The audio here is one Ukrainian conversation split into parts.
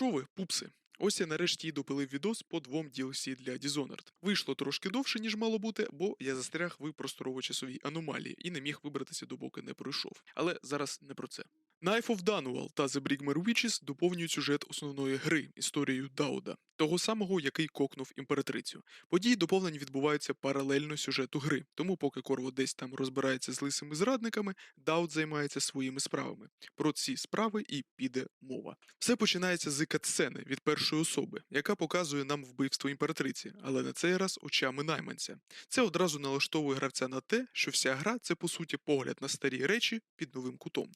що ви, пупси? Ось я нарешті допилив відос по двом DLC для Dishonored. Вийшло трошки довше, ніж мало бути, бо я застряг в просторово-часовій аномалії і не міг вибратися, допоки не пройшов. Але зараз не про це. Knife of Dunwall та The Brigmere Witches доповнюють сюжет основної гри історією Дауда, того самого, який кокнув імператрицю. Події доповнень відбуваються паралельно сюжету гри, тому поки Корво десь там розбирається з лисими зрадниками, Дауд займається своїми справами. Про ці справи і піде мова. Все починається з катсцени від першої особи, яка показує нам вбивство імператриці, але на цей раз очами найманця. Це одразу налаштовує гравця на те, що вся гра це по суті погляд на старі речі під новим кутом.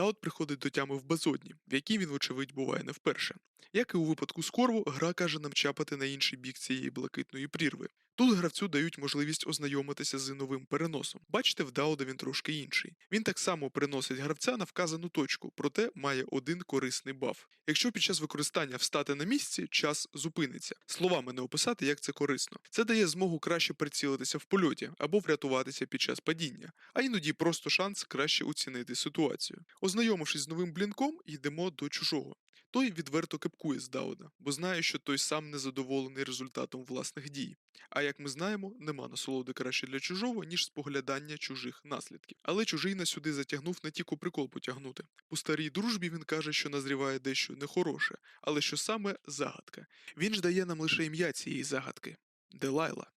Дауд приходить до тями в безодні, в якій він, вочевидь, буває не вперше. Як і у випадку з корву, гра каже нам чапати на інший бік цієї блакитної прірви. Тут гравцю дають можливість ознайомитися з новим переносом. Бачите, в Дауда він трошки інший. Він так само переносить гравця на вказану точку, проте має один корисний баф. Якщо під час використання встати на місці, час зупиниться. Словами не описати, як це корисно. Це дає змогу краще прицілитися в польоті або врятуватися під час падіння, а іноді просто шанс краще оцінити ситуацію. Ознайомившись з новим блінком, йдемо до чужого. Той відверто кепкує з Дауда, бо знає, що той сам незадоволений результатом власних дій. А як ми знаємо, нема насолоди краще для чужого, ніж споглядання чужих наслідків. Але чужий нас сюди затягнув не тільки прикол потягнути. У старій дружбі він каже, що назріває дещо нехороше, але що саме загадка. Він ж дає нам лише ім'я цієї загадки Делайла.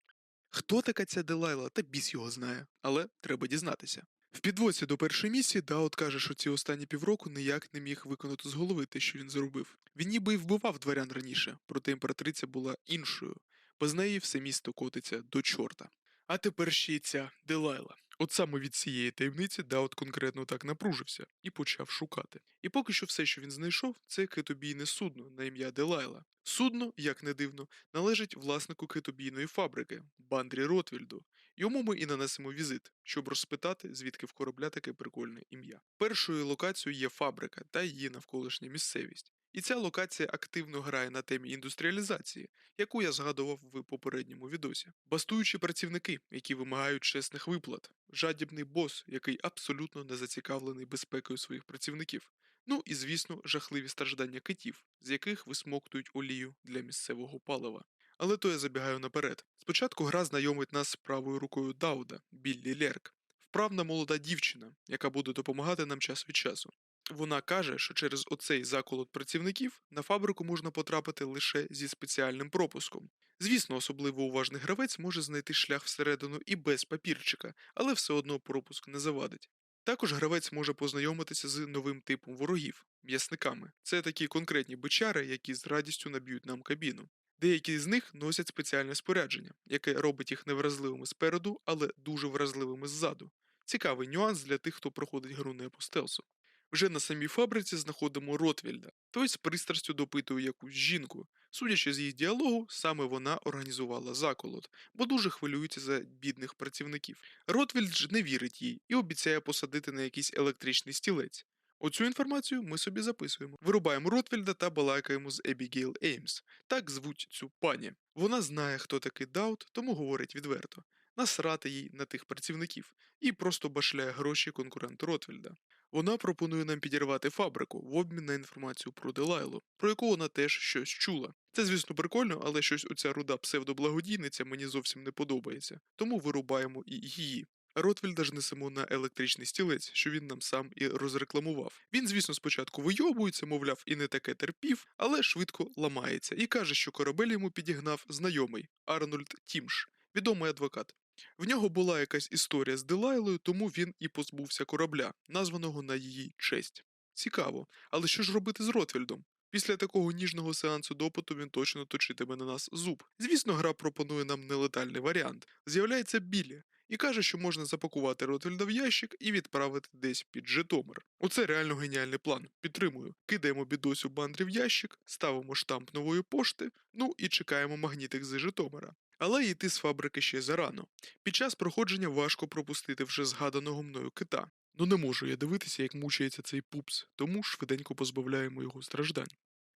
Хто така ця Делайла, та біс його знає, але треба дізнатися. В підвоці до першої місії Даут каже, що ці останні півроку ніяк не міг виконати з голови те, що він зробив. Він ніби й вбивав дворян раніше, проте імператриця була іншою. Без неї все місто котиться до чорта. А тепер ще й ця Делайла. От саме від цієї таємниці Даут конкретно так напружився і почав шукати. І поки що все, що він знайшов, це китобійне судно на ім'я Делайла. Судно, як не дивно, належить власнику китобійної фабрики Бандрі Ротвільду. Йому ми і нанесемо візит, щоб розпитати, звідки в корабля таке прикольне ім'я. Першою локацією є фабрика та її навколишня місцевість. І ця локація активно грає на темі індустріалізації, яку я згадував в попередньому відосі. Бастуючі працівники, які вимагають чесних виплат, жадібний бос, який абсолютно не зацікавлений безпекою своїх працівників. Ну і звісно, жахливі страждання китів, з яких висмоктують олію для місцевого палива. Але то я забігаю наперед. Спочатку гра знайомить нас з правою рукою Дауда, Біллі Лерк, вправна молода дівчина, яка буде допомагати нам час від часу. Вона каже, що через оцей заколот працівників на фабрику можна потрапити лише зі спеціальним пропуском. Звісно, особливо уважний гравець може знайти шлях всередину і без папірчика, але все одно пропуск не завадить. Також гравець може познайомитися з новим типом ворогів м'ясниками. Це такі конкретні бичари, які з радістю наб'ють нам кабіну. Деякі з них носять спеціальне спорядження, яке робить їх невразливими спереду, але дуже вразливими ззаду. Цікавий нюанс для тих, хто проходить гру не по стелсу. Вже на самій фабриці знаходимо Ротвільда. Той з пристрастю допитує якусь жінку. Судячи з її діалогу, саме вона організувала заколот, бо дуже хвилюється за бідних працівників. Ротвільд ж не вірить їй і обіцяє посадити на якийсь електричний стілець. Оцю інформацію ми собі записуємо. Вирубаємо Ротвільда та балакаємо з Ебігейл Еймс. Так звуть цю пані. Вона знає, хто такий Даут, тому говорить відверто. Насрати їй на тих працівників і просто башляє гроші конкуренту Ротвільда. Вона пропонує нам підірвати фабрику в обмін на інформацію про Делайлу, про яку вона теж щось чула. Це, звісно, прикольно, але щось оця руда псевдоблагодійниця мені зовсім не подобається, тому вирубаємо і її. Ротвільда ж несемо на електричний стілець, що він нам сам і розрекламував. Він, звісно, спочатку вийобується, мовляв, і не таке терпів, але швидко ламається і каже, що корабель йому підігнав знайомий Арнольд Тімш, відомий адвокат. В нього була якась історія з Делайлою, тому він і позбувся корабля, названого на її честь. Цікаво, але що ж робити з Ротвільдом? Після такого ніжного сеансу допиту він точно точитиме на нас зуб. Звісно, гра пропонує нам нелетальний варіант. З'являється Білі, і каже, що можна запакувати Ротвельда в ящик і відправити десь під Житомир. Оце реально геніальний план. Підтримую. Кидаємо бідосю бандрі в ящик, ставимо штамп нової пошти, ну і чекаємо магнітик з Житомира. Але йти з фабрики ще зарано. Під час проходження важко пропустити вже згаданого мною кита. Ну не можу я дивитися, як мучається цей пупс, тому швиденько позбавляємо його страждань.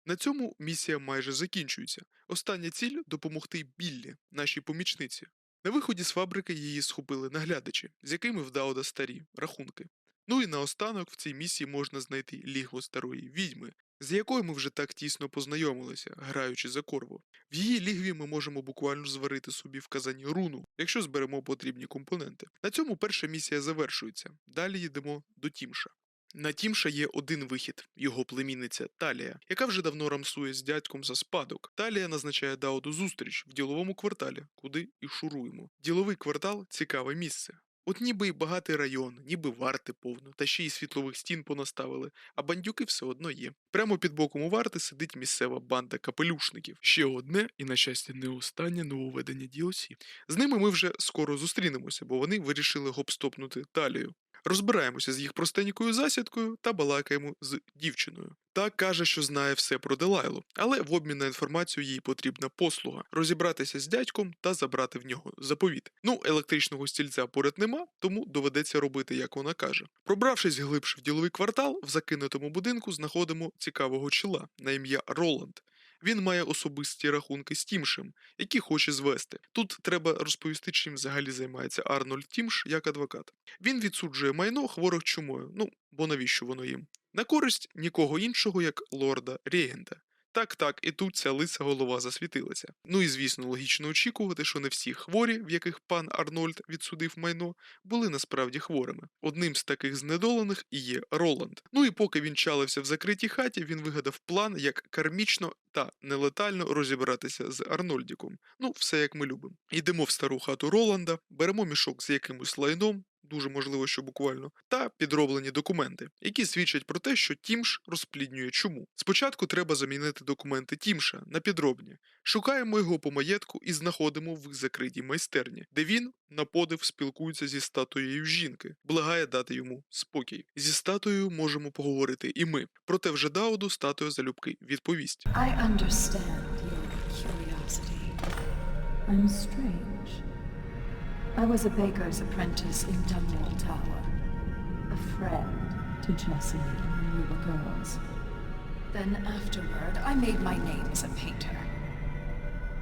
На цьому місія майже закінчується. Остання ціль допомогти Біллі, нашій помічниці. На виході з фабрики її схопили наглядачі, з якими в Дауда старі рахунки. Ну і наостанок в цій місії можна знайти лігво старої відьми, з якою ми вже так тісно познайомилися, граючи за корву. В її лігві ми можемо буквально зварити собі в казані руну, якщо зберемо потрібні компоненти. На цьому перша місія завершується. Далі йдемо до Тімша. На Тімша є один вихід його племінниця Талія, яка вже давно рамсує з дядьком за спадок. Талія назначає Дауду зустріч в діловому кварталі, куди і шуруємо. Діловий квартал цікаве місце. От ніби й багатий район, ніби варти повно, та ще й світлових стін понаставили, а бандюки все одно є. Прямо під боком у варти сидить місцева банда капелюшників. Ще одне, і на щастя, не останнє нововведення DLC. З ними ми вже скоро зустрінемося, бо вони вирішили гопстопнути талію. Розбираємося з їх простенькою засідкою та балакаємо з дівчиною. Та каже, що знає все про Делайлу, але в обмін на інформацію їй потрібна послуга розібратися з дядьком та забрати в нього заповіт. Ну, електричного стільця поряд нема, тому доведеться робити, як вона каже. Пробравшись глибше в діловий квартал, в закинутому будинку знаходимо цікавого чола на ім'я Роланд. Він має особисті рахунки з Тімшем, які хоче звести. Тут треба розповісти, чим взагалі займається Арнольд Тімш як адвокат. Він відсуджує майно хворих чумою, ну бо навіщо воно їм? На користь нікого іншого, як лорда Регента. Так, так, і тут ця лиса голова засвітилася. Ну і звісно, логічно очікувати, що не всі хворі, в яких пан Арнольд відсудив майно, були насправді хворими. Одним з таких знедолених є Роланд. Ну і поки він чалився в закритій хаті, він вигадав план, як кармічно та нелетально розібратися з Арнольдіком. Ну, все як ми любимо. Йдемо в стару хату Роланда, беремо мішок з якимось лайном. Дуже можливо, що буквально, та підроблені документи, які свідчать про те, що Тімш розпліднює чому. Спочатку треба замінити документи Тімша на підробні. Шукаємо його по маєтку і знаходимо в закритій майстерні, де він на подив спілкується зі статуєю жінки, благає дати йому спокій. Зі статуєю можемо поговорити і ми. Проте вже Дауду статуя залюбки відповість. I understand your curiosity. I'm strange. I was a baker's apprentice in Dunwall Tower. A friend to Jessie when we were girls. Then afterward, I made my name as a painter.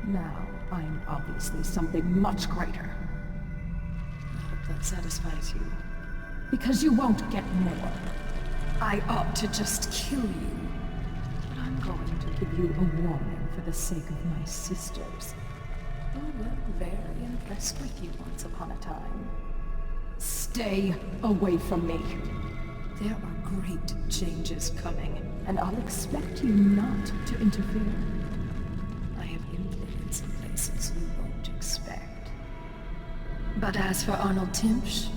Now, I'm obviously something much greater. I hope that satisfies you. Because you won't get more. I ought to just kill you. But I'm going to give you a warning for the sake of my sisters. Who were very impressed with you once upon a time. Stay away from me. There are great changes coming, and I'll expect you not to interfere. I have influence in places you won't expect. But as for Arnold Timsh,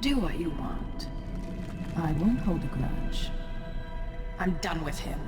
do what you want. I won't hold a grudge. I'm done with him.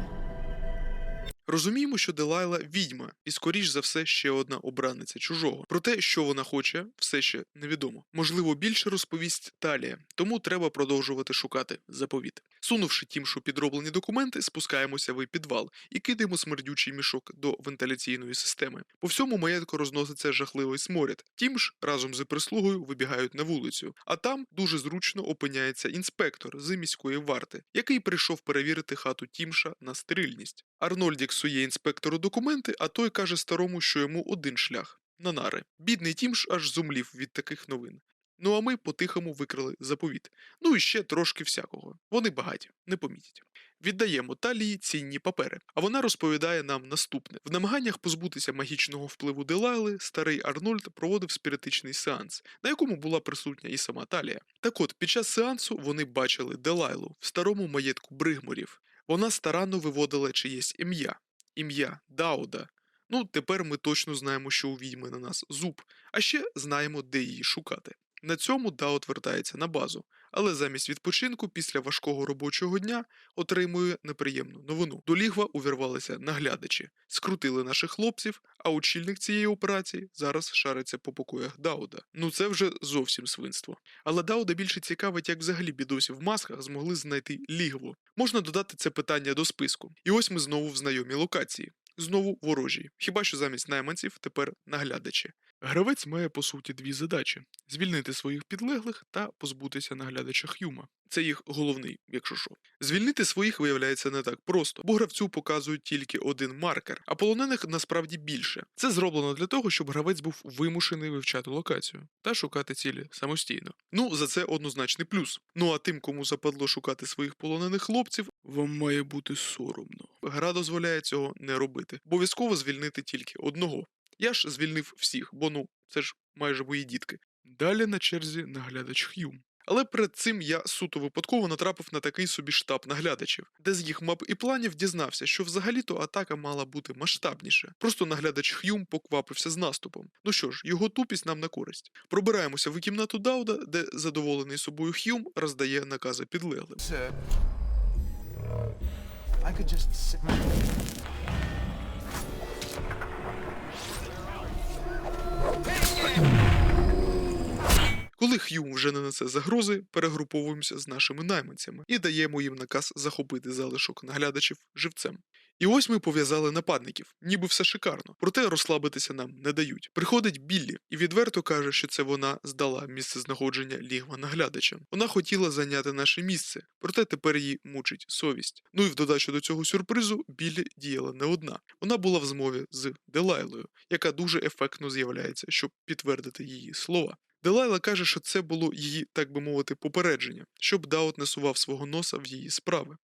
Розуміємо, що Делайла відьма, і скоріш за все ще одна обраниця чужого. Про те, що вона хоче, все ще невідомо. Можливо, більше розповість Талія, тому треба продовжувати шукати заповіт. Сунувши тімшу підроблені документи, спускаємося в підвал і кидаємо смердючий мішок до вентиляційної системи. По всьому маєтку розноситься жахливий сморід. Тімш разом з прислугою вибігають на вулицю, а там дуже зручно опиняється інспектор з міської варти, який прийшов перевірити хату Тімша на стерильність. Арнольдік сує інспектору документи, а той каже старому, що йому один шлях на нари. Бідний Тімш аж зумлів від таких новин. Ну а ми по-тихому викрили заповіт. Ну і ще трошки всякого. Вони багаті, не помітять. Віддаємо талії цінні папери, а вона розповідає нам наступне: в намаганнях позбутися магічного впливу Делайли, старий Арнольд проводив спіритичний сеанс, на якому була присутня і сама Талія. Так от, під час сеансу вони бачили Делайлу в старому маєтку Бригморів. Вона старанно виводила чиєсь ім'я, ім'я Дауда. Ну, тепер ми точно знаємо, що у відьми на нас зуб, а ще знаємо, де її шукати. На цьому Дауд вертається на базу, але замість відпочинку після важкого робочого дня отримує неприємну новину. До лігва увірвалися наглядачі, скрутили наших хлопців, а очільник цієї операції зараз шариться по покоях Дауда. Ну це вже зовсім свинство. Але Дауда більше цікавить, як взагалі бідосі в масках змогли знайти лігво. Можна додати це питання до списку. І ось ми знову в знайомій локації. Знову ворожі, хіба що замість найманців тепер наглядачі. Гравець має по суті дві задачі: звільнити своїх підлеглих та позбутися наглядача Х'юма. Це їх головний, якщо що. Звільнити своїх виявляється не так просто, бо гравцю показують тільки один маркер, а полонених насправді більше. Це зроблено для того, щоб гравець був вимушений вивчати локацію та шукати цілі самостійно. Ну, за це однозначний плюс. Ну а тим, кому западло шукати своїх полонених хлопців, вам має бути соромно. Гра дозволяє цього не робити. Обов'язково звільнити тільки одного. Я ж звільнив всіх, бо ну, це ж майже мої дітки. Далі на черзі наглядач Х'юм. Але перед цим я суто випадково натрапив на такий собі штаб наглядачів, де з їх мап і планів дізнався, що взагалі-то атака мала бути масштабніше. Просто наглядач Х'юм поквапився з наступом. Ну що ж, його тупість нам на користь. Пробираємося в кімнату Дауда, де задоволений собою Х'юм роздає накази підлеглим. Коли Х'юм вже не несе загрози, перегруповуємося з нашими найманцями і даємо їм наказ захопити залишок наглядачів живцем. І ось ми пов'язали нападників, ніби все шикарно, проте розслабитися нам не дають. Приходить Біллі і відверто каже, що це вона здала місце знаходження лігва наглядачам. Вона хотіла зайняти наше місце, проте тепер її мучить совість. Ну і в додачу до цього сюрпризу Біллі діяла не одна. Вона була в змові з Делайлою, яка дуже ефектно з'являється, щоб підтвердити її слова. Делайла каже, що це було її, так би мовити, попередження, щоб Даут не сував свого носа в її справи.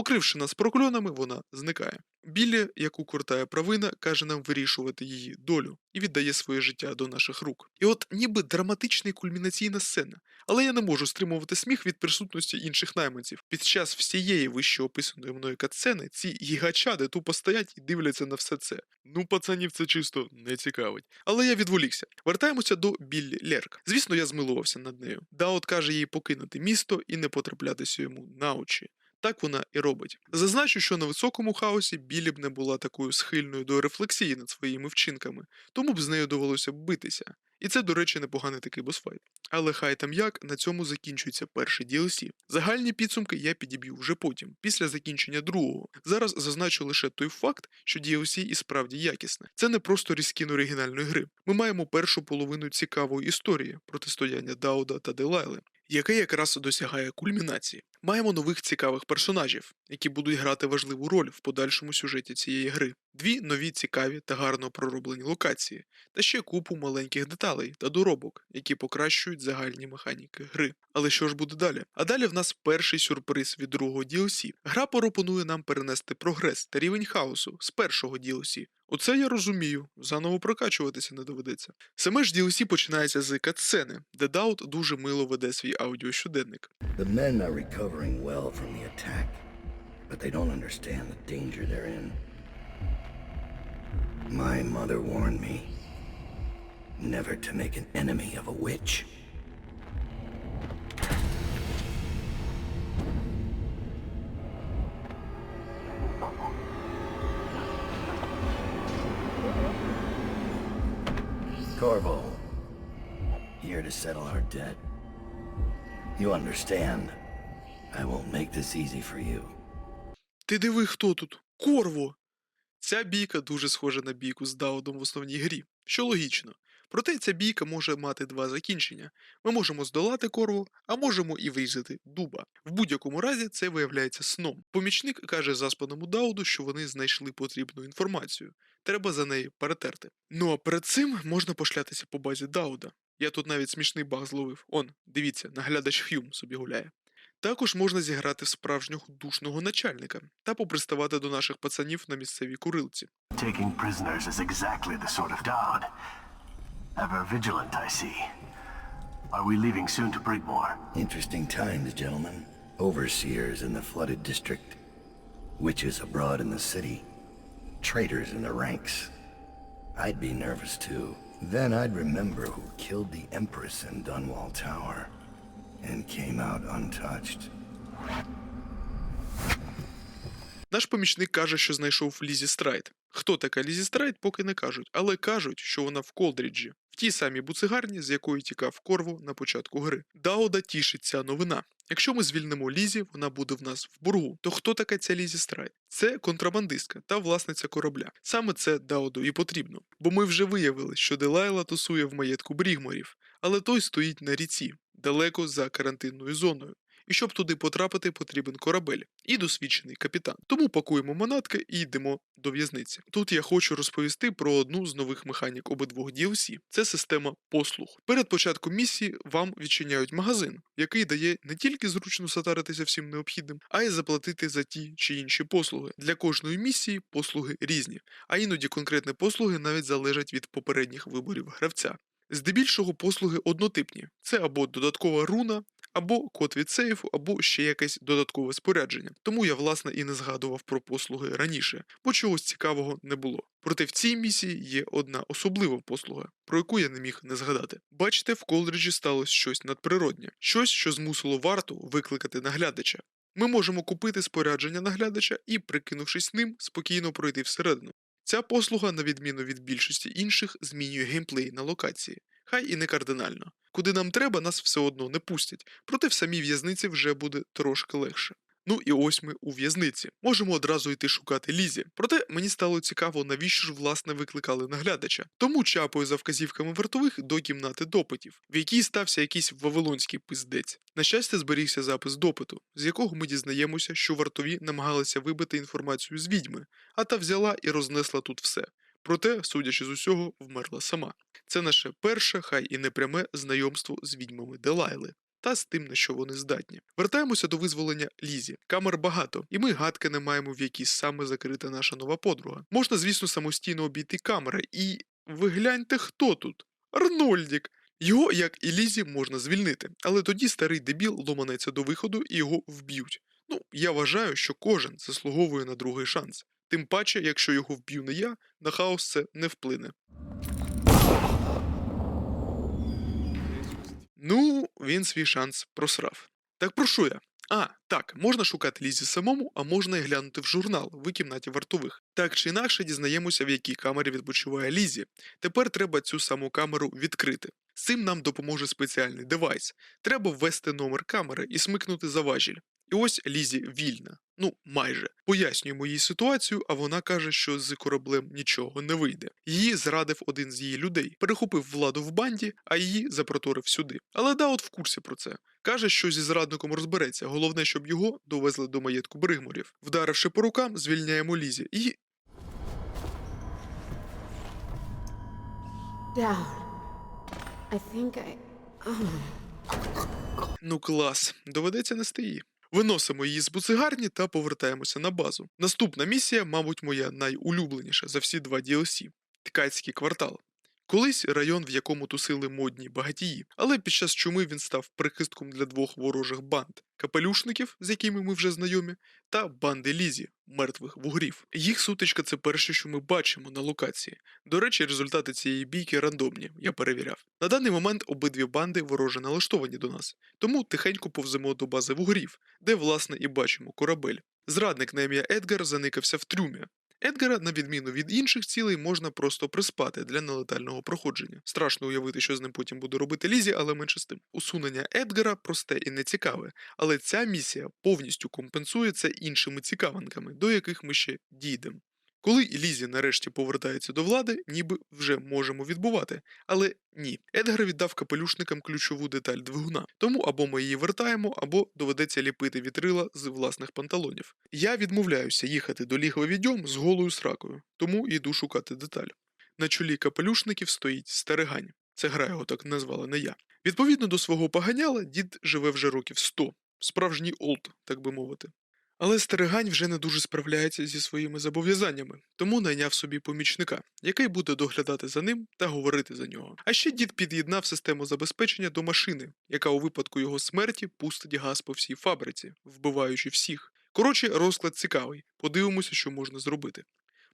Покривши нас прокльонами, вона зникає. Біллі, яку куртає провина, каже нам вирішувати її долю і віддає своє життя до наших рук. І от ніби драматична і кульмінаційна сцена, але я не можу стримувати сміх від присутності інших найманців. Під час всієї вище описаної мною катсцени ці гігачади тупо стоять і дивляться на все це. Ну, пацанів це чисто не цікавить. Але я відволікся. Вертаємося до Біллі Лерк. Звісно, я змилувався над нею. Даут каже їй покинути місто і не потраплятися йому на очі. Так вона і робить. Зазначу, що на високому хаосі Білі б не була такою схильною до рефлексії над своїми вчинками, тому б з нею довелося б битися. І це, до речі, непоганий такий босфайт. Але хай там як, на цьому закінчується перший DLC. Загальні підсумки я підіб'ю вже потім, після закінчення другого. Зараз зазначу лише той факт, що DLC і справді якісне. Це не просто різкін оригінальної гри. Ми маємо першу половину цікавої історії протистояння Дауда та Делайли, яке якраз досягає кульмінації. Маємо нових цікавих персонажів, які будуть грати важливу роль в подальшому сюжеті цієї гри. Дві нові цікаві та гарно пророблені локації, та ще купу маленьких деталей та доробок, які покращують загальні механіки гри. Але що ж буде далі? А далі в нас перший сюрприз від другого DLC. Гра пропонує нам перенести прогрес та рівень хаосу з першого DLC. Оце я розумію, заново прокачуватися не доведеться. Саме ж DLC починається з катсцени, де Даут дуже мило веде свій аудіощоденник. The men are recovering well from the attack, but they don't understand the danger they're in. My mother warned me never to make an enemy of a witch. Corvo, here to settle our debt. You understand. I won't make this easy for you. Ти диви, хто тут? Корво! Ця бійка дуже схожа на бійку з Даудом в основній грі, що логічно. Проте ця бійка може мати два закінчення. Ми можемо здолати корву, а можемо і вирізати дуба. В будь-якому разі це виявляється сном. Помічник каже заспаному Дауду, що вони знайшли потрібну інформацію. Треба за неї перетерти. Ну а перед цим можна пошлятися по базі Дауда. Я тут навіть смішний баг зловив. Он, дивіться, наглядач Х'юм собі гуляє. Також можна зіграти в справжнього душного начальника та поприставати до наших пацанів на місцевій курилці. Taking prisoners is exactly the sort of Dowd. Ever vigilant, I see. Are we leaving soon to Brigmore? Interesting times, gentlemen. Overseers in the flooded district. Witches abroad in the city. Traitors in the ranks. I'd be nervous too. Then I'd remember who killed the Empress in Dunwall Tower. And came out untouched. Наш помічник каже, що знайшов Лізі Страйт. Хто така Лізі Страйт, поки не кажуть, але кажуть, що вона в Колдріджі, в тій самій буцигарні, з якої тікав Корво на початку гри. Даода тішить ця новина. Якщо ми звільнимо Лізі, вона буде в нас в боргу. То хто така ця Лізі Страйт? Це контрабандистка та власниця корабля. Саме це Даоду і потрібно. Бо ми вже виявили, що Делайла тусує в маєтку Брігморів, але той стоїть на ріці, далеко за карантинною зоною. І щоб туди потрапити, потрібен корабель і досвідчений капітан. Тому пакуємо манатки і йдемо до в'язниці. Тут я хочу розповісти про одну з нових механік обидвох DLC. Це система послуг. Перед початком місії вам відчиняють магазин, який дає не тільки зручно сатаритися всім необхідним, а й заплатити за ті чи інші послуги. Для кожної місії послуги різні, а іноді конкретні послуги навіть залежать від попередніх виборів гравця. Здебільшого послуги однотипні: це або додаткова руна, або код від сейфу, або ще якесь додаткове спорядження. Тому я власне і не згадував про послуги раніше, бо чогось цікавого не було. Проте в цій місії є одна особлива послуга, про яку я не міг не згадати. Бачите, в Колдріджі сталося щось надприроднє, щось, що змусило варту викликати наглядача. Ми можемо купити спорядження наглядача і, прикинувшись ним, спокійно пройти всередину. Ця послуга, на відміну від більшості інших, змінює геймплей на локації, хай і не кардинально. Куди нам треба, нас все одно не пустять, проте в самій в'язниці вже буде трошки легше. Ну і ось ми у в'язниці. Можемо одразу йти шукати Лізі. Проте мені стало цікаво, навіщо ж власне викликали наглядача. Тому чапаю за вказівками вартових до кімнати допитів, в якій стався якийсь вавилонський пиздець. На щастя, зберігся запис допиту, з якого ми дізнаємося, що вартові намагалися вибити інформацію з відьми, а та взяла і рознесла тут все. Проте, судячи з усього, вмерла сама. Це наше перше, хай і непряме знайомство з відьмами Делайли. Та з тим, на що вони здатні. Вертаємося до визволення Лізі. Камер багато, і ми гадки не маємо, в якій саме закрита наша нова подруга. Можна, звісно, самостійно обійти камери, і ви гляньте, хто тут? Арнольдік! Його, як і Лізі, можна звільнити, але тоді старий дебіл ломанеться до виходу і його вб'ють. Ну, я вважаю, що кожен заслуговує на другий шанс. Тим паче, якщо його вб'ю не я, на хаос це не вплине. Ну, він свій шанс просрав. Так про що я? А, так, можна шукати Лізі самому, а можна і глянути в журнал в кімнаті вартових. Так чи інакше дізнаємося, в якій камері відпочиває Лізі. Тепер треба цю саму камеру відкрити. З цим нам допоможе спеціальний девайс. Треба ввести номер камери і смикнути за важіль. І ось Лізі вільна. Ну, майже. Пояснюємо їй ситуацію, а вона каже, що з кораблем нічого не вийде. Її зрадив один з її людей, перехопив владу в банді, а її запроторив сюди. Але Даут в курсі про це. Каже, що зі зрадником розбереться. Головне, щоб його довезли до маєтку Бригморів. Вдаривши по рукам, звільняємо Лізі і Down. I think I. Ну клас, доведеться нести її. Виносимо її з буцигарні та повертаємося на базу. Наступна місія, мабуть, моя найулюбленіша за всі два DLC – Ткацький квартал. Колись район, в якому тусили модні багатії, але під час чуми він став прихистком для двох ворожих банд капелюшників, з якими ми вже знайомі, та банди Лізі, мертвих вугрів. Їх сутичка це перше, що ми бачимо на локації. До речі, результати цієї бійки рандомні, я перевіряв. На даний момент обидві банди вороже налаштовані до нас, тому тихенько повземо до бази вугрів, де, власне, і бачимо корабель. Зрадник на ім'я Едгар заникався в трюмі. Едгара, на відміну від інших цілей, можна просто приспати для нелетального проходження. Страшно уявити, що з ним потім буде робити Лізі, але менше з тим. Усунення Едгара просте і нецікаве, але ця місія повністю компенсується іншими цікавинками, до яких ми ще дійдемо. Коли Лізі нарешті повертається до влади, ніби вже можемо відбувати. Але ні, Едгар віддав капелюшникам ключову деталь двигуна, тому або ми її вертаємо, або доведеться ліпити вітрила з власних панталонів. Я відмовляюся їхати до лігва відьом з голою сракою, тому йду шукати деталь. На чолі капелюшників стоїть старигань. Це гра його так назвала не я. Відповідно до свого поганяла, дід живе вже років 100. Справжній олд, так би мовити. Але Стерегань вже не дуже справляється зі своїми зобов'язаннями, тому найняв собі помічника, який буде доглядати за ним та говорити за нього. А ще дід під'єднав систему забезпечення до машини, яка у випадку його смерті пустить газ по всій фабриці, вбиваючи всіх. Коротше, розклад цікавий. Подивимося, що можна зробити.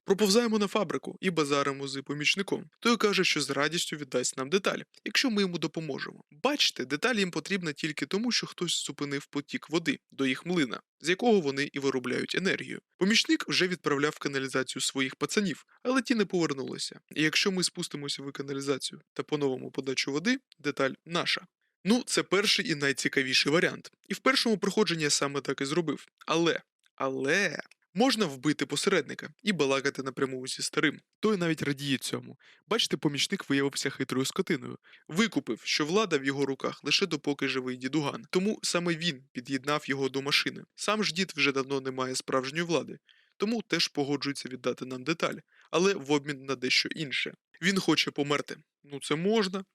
Проповзаємо на фабрику і базаримо з помічником. Той каже, що з радістю віддасть нам деталь, якщо ми йому допоможемо. Бачите, деталь їм потрібна тільки тому, що хтось зупинив потік води до їх млина, з якого вони і виробляють енергію. Помічник вже відправляв в каналізацію своїх пацанів, але ті не повернулися. І якщо ми спустимося в каналізацію та по-новому подачу води, деталь наша. Ну, це перший і найцікавіший варіант. І в першому проходженні я саме так і зробив. Але, але можна вбити посередника і балакати напряму зі старим. Той навіть радіє цьому. Бачите, помічник виявився хитрою скотиною. Викупив, що влада в його руках лише допоки живий дідуган. Тому саме він під'єднав його до машини. Сам ж дід вже давно не має справжньої влади, тому теж погоджується віддати нам деталь, але в обмін на дещо інше. Він хоче померти. Ну це можна.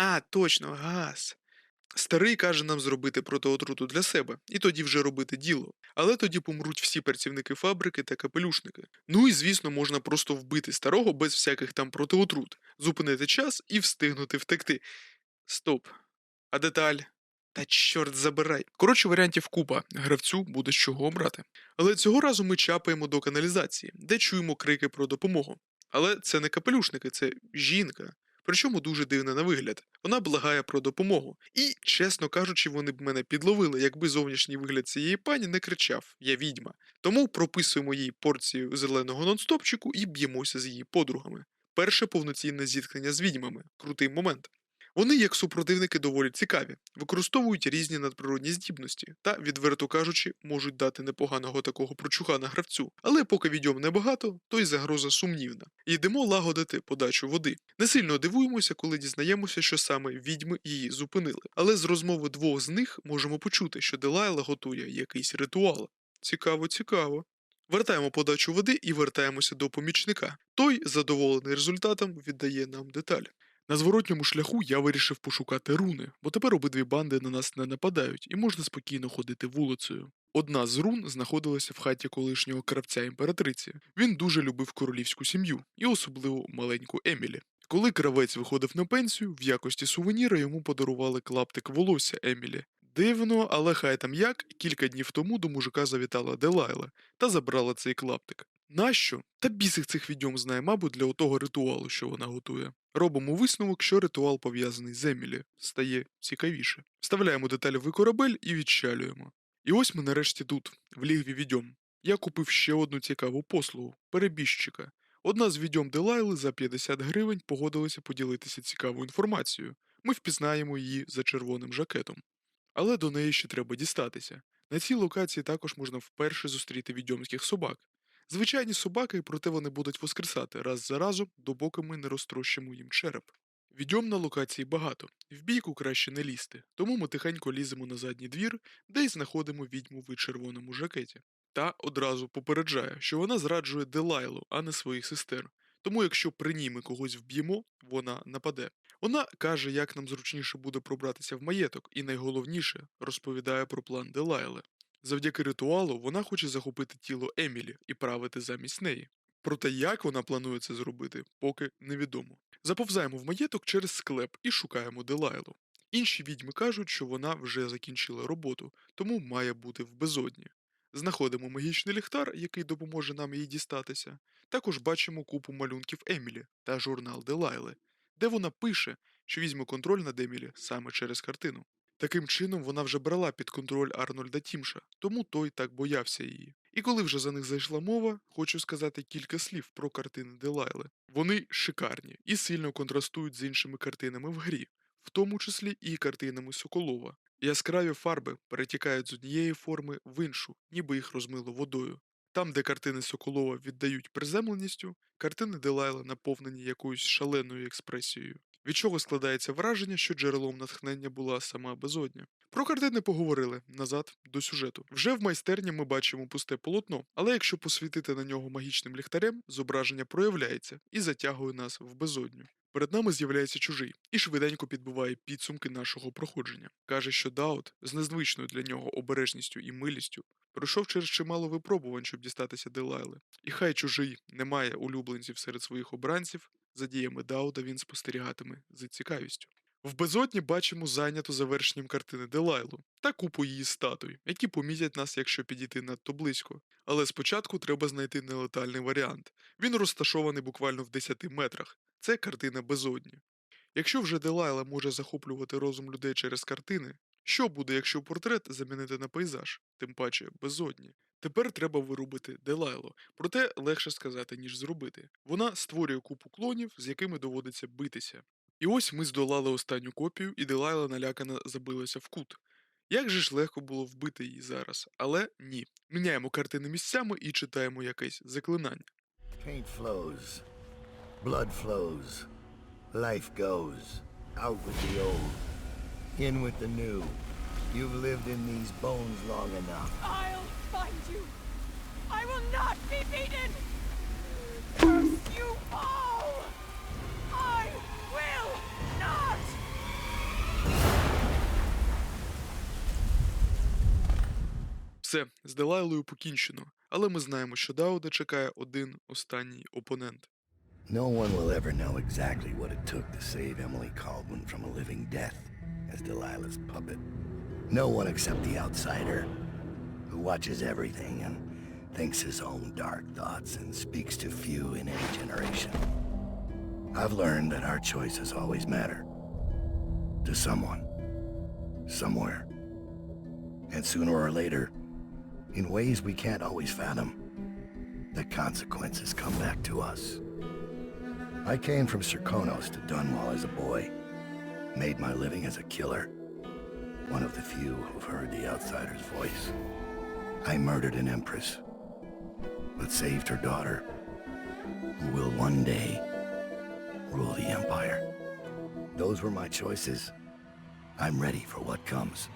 А, точно, газ. Старий каже нам зробити протиотруту для себе, і тоді вже робити діло. Але тоді помруть всі працівники фабрики та капелюшники. Ну і звісно, можна просто вбити старого без всяких там протиотрут, зупинити час і встигнути втекти. Стоп. А деталь? Та чорт забирай. Коротше, варіантів купа. Гравцю буде з чого обрати. Але цього разу ми чапаємо до каналізації, де чуємо крики про допомогу. Але це не капелюшники, це жінка. Причому дуже дивна на вигляд. Вона благає про допомогу. І, чесно кажучи, вони б мене підловили, якби зовнішній вигляд цієї пані не кричав Я відьма. Тому прописуємо їй порцію зеленого нонстопчику і б'ємося з її подругами. Перше повноцінне зіткнення з відьмами. Крутий момент. Вони, як супротивники, доволі цікаві, використовують різні надприродні здібності та, відверто кажучи, можуть дати непоганого такого прочухана гравцю. Але поки відьом небагато, то й загроза сумнівна. Йдемо лагодити подачу води. Не сильно дивуємося, коли дізнаємося, що саме відьми її зупинили. Але з розмови двох з них можемо почути, що Делайла готує якийсь ритуал. Цікаво, цікаво. Вертаємо подачу води і вертаємося до помічника. Той, задоволений результатом, віддає нам деталь. На зворотньому шляху я вирішив пошукати руни, бо тепер обидві банди на нас не нападають і можна спокійно ходити вулицею. Одна з рун знаходилася в хаті колишнього кравця імператриці. Він дуже любив королівську сім'ю і особливо маленьку Емілі. Коли кравець виходив на пенсію, в якості сувеніра йому подарували клаптик волосся Емілі. Дивно, але хай там як, кілька днів тому до мужика завітала Делайла та забрала цей клаптик. Нащо? Та бісих цих відьом знає, мабуть, для отого ритуалу, що вона готує. Робимо висновок, що ритуал пов'язаний з Емілі. Стає цікавіше. Вставляємо деталі корабель і відчалюємо. І ось ми нарешті тут, в лігві відьом. Я купив ще одну цікаву послугу перебіжчика. Одна з відьом Делайли за 50 гривень погодилася поділитися цікавою інформацією. Ми впізнаємо її за червоним жакетом. Але до неї ще треба дістатися. На цій локації також можна вперше зустріти відьомських собак. Звичайні собаки, проте вони будуть воскресати раз за разом, допоки ми не розтрощимо їм череп. Відьом на локації багато, в бійку краще не лізти, тому ми тихенько ліземо на задній двір, де й знаходимо відьму в червоному жакеті. Та одразу попереджає, що вона зраджує Делайлу, а не своїх сестер. Тому якщо при ній ми когось вб'ємо, вона нападе. Вона каже, як нам зручніше буде пробратися в маєток, і найголовніше розповідає про план Делайли. Завдяки ритуалу вона хоче захопити тіло Емілі і правити замість неї. Проте як вона планує це зробити, поки невідомо. Заповзаємо в маєток через склеп і шукаємо Делайлу. Інші відьми кажуть, що вона вже закінчила роботу, тому має бути в безодні. Знаходимо магічний ліхтар, який допоможе нам їй дістатися. Також бачимо купу малюнків Емілі та журнал Делайли, де вона пише, що візьме контроль над Емілі саме через картину. Таким чином вона вже брала під контроль Арнольда Тімша, тому той так боявся її. І коли вже за них зайшла мова, хочу сказати кілька слів про картини Делайли. Вони шикарні і сильно контрастують з іншими картинами в грі, в тому числі і картинами Соколова. Яскраві фарби перетікають з однієї форми в іншу, ніби їх розмило водою. Там, де картини Соколова віддають приземленістю, картини Делайла наповнені якоюсь шаленою експресією, від чого складається враження, що джерелом натхнення була сама безодня. Про картини поговорили назад до сюжету. Вже в майстерні ми бачимо пусте полотно, але якщо посвітити на нього магічним ліхтарем, зображення проявляється і затягує нас в безодню. Перед нами з'являється чужий і швиденько підбиває підсумки нашого проходження. Каже, що Даут з незвичною для нього обережністю і милістю пройшов через чимало випробувань, щоб дістатися Делайли. І хай чужий не має улюбленців серед своїх обранців, За діями Дауда він спостерігатиме з цікавістю. В безодні бачимо зайняту завершенням картини Делайлу та купу її статуй, які помітять нас, якщо підійти надто близько. Але спочатку треба знайти нелетальний варіант. Він розташований буквально в 10 метрах. Це картина безодні. Якщо вже Делайла може захоплювати розум людей через картини, що буде, якщо портрет замінити на пейзаж, тим паче безодні? Тепер треба вирубити Делайло, проте легше сказати, ніж зробити. Вона створює купу клонів, з якими доводиться битися. І ось ми здолали останню копію, і Делайла налякано забилася в кут. Як же ж легко було вбити її зараз, але ні. Міняємо картини місцями і читаємо якесь заклинання. Paint flows. Blood flows. Life goes. Out with the old. In with the new. You've lived in these bones long enough. I'll find you. I will not be beaten. Curse you all. I will not. Все, з Делайлою покінчено, але ми знаємо, що Дауда чекає один останній опонент. No one will ever know exactly what it took to save Emily Caldwin from a living death as Delilah's puppet. No one except the outsider, who watches everything and thinks his own dark thoughts and speaks to few in any generation. I've learned that our choices always matter. To someone. Somewhere. And sooner or later, in ways we can't always fathom, the consequences come back to us. I came from Serkonos to Dunwall as a boy. Made my living as a killer. One of the few who've heard the outsider's voice. I murdered an empress, but saved her daughter, who will one day rule the empire. Those were my choices. I'm ready for what comes.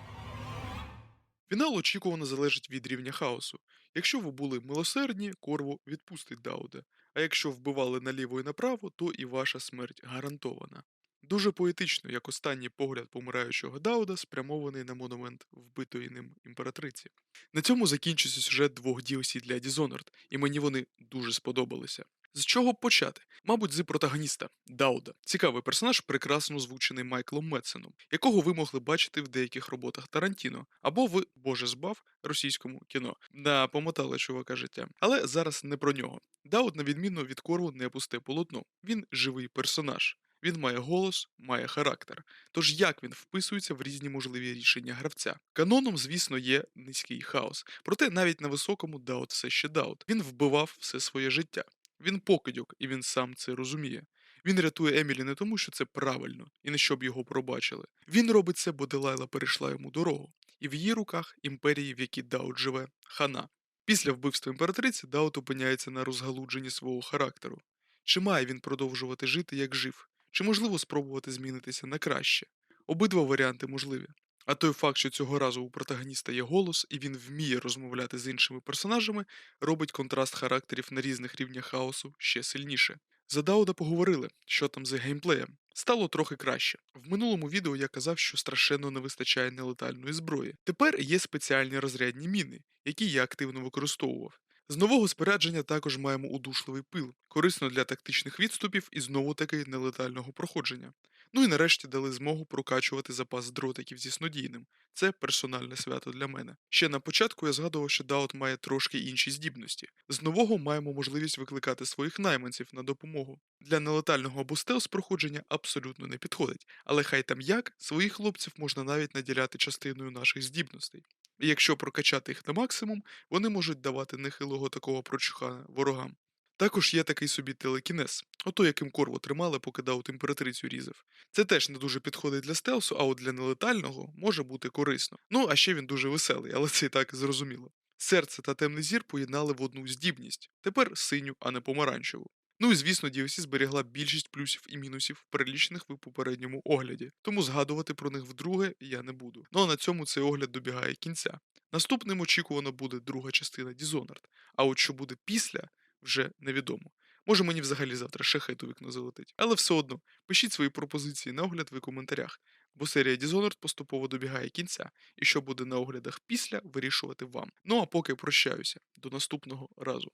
Фінал очікувано залежить від рівня хаосу. Якщо ви були милосердні, Корво відпустить Дауда, а якщо вбивали наліво і направо, то і ваша смерть гарантована. Дуже поетично, як останній погляд помираючого Дауда спрямований на монумент вбитої ним імператриці. На цьому закінчився сюжет двох DLC для Dishonored, і мені вони дуже сподобалися. З чого почати? Мабуть, з протагоніста Дауда. Цікавий персонаж, прекрасно озвучений Майклом Медсеном, якого ви могли бачити в деяких роботах Тарантіно або в Боже збав російському кіно. Да, помотали чувака життя. Але зараз не про нього. Дауд, на відміну від Корву, не пусте полотно. Він живий персонаж. Він має голос, має характер. Тож як він вписується в різні можливі рішення гравця? Каноном, звісно, є низький хаос. Проте навіть на високому Даут все ще Даут. Він вбивав все своє життя. Він покидьок, і він сам це розуміє. Він рятує Емілі не тому, що це правильно, і не щоб його пробачили. Він робить це, бо Делайла перейшла йому дорогу, і в її руках імперії, в якій Даут живе, хана. Після вбивства імператриці Даут опиняється на розгалудженні свого характеру. Чи має він продовжувати жити, як жив? Чи можливо спробувати змінитися на краще? Обидва варіанти можливі. А той факт, що цього разу у протагоніста є голос, і він вміє розмовляти з іншими персонажами, робить контраст характерів на різних рівнях хаосу ще сильніше. За Дауда поговорили, що там з геймплеєм. Стало трохи краще. В минулому відео я казав, що страшенно не вистачає нелетальної зброї. Тепер є спеціальні розрядні міни, які я активно використовував. З нового спорядження також маємо удушливий пил, корисно для тактичних відступів і знову таки нелетального проходження. Ну і нарешті дали змогу прокачувати запас дротиків зі снодійним. Це персональне свято для мене. Ще на початку я згадував, що Даут має трошки інші здібності. З нового маємо можливість викликати своїх найманців на допомогу. Для нелетального або стелс проходження абсолютно не підходить, але хай там як, своїх хлопців можна навіть наділяти частиною наших здібностей. І якщо прокачати їх на максимум, вони можуть давати нехилого такого прочуха ворогам. Також є такий собі телекінез, ото яким корво тримали, поки Даут імператрицю різав. Це теж не дуже підходить для стелсу, а от для нелетального може бути корисно. Ну а ще він дуже веселий, але це і так зрозуміло. Серце та темний зір поєднали в одну здібність, тепер синю, а не помаранчеву. Ну і звісно, DLC зберігла більшість плюсів і мінусів, перелічених в попередньому огляді, тому згадувати про них вдруге я не буду. Ну а на цьому цей огляд добігає кінця. Наступним очікувано буде друга частина Dishonored, а от що буде після, вже невідомо. Може мені взагалі завтра шахет у вікно залетить. Але все одно, пишіть свої пропозиції на огляд в коментарях, бо серія Dishonored поступово добігає кінця, і що буде на оглядах після, вирішувати вам. Ну а поки прощаюся. До наступного разу.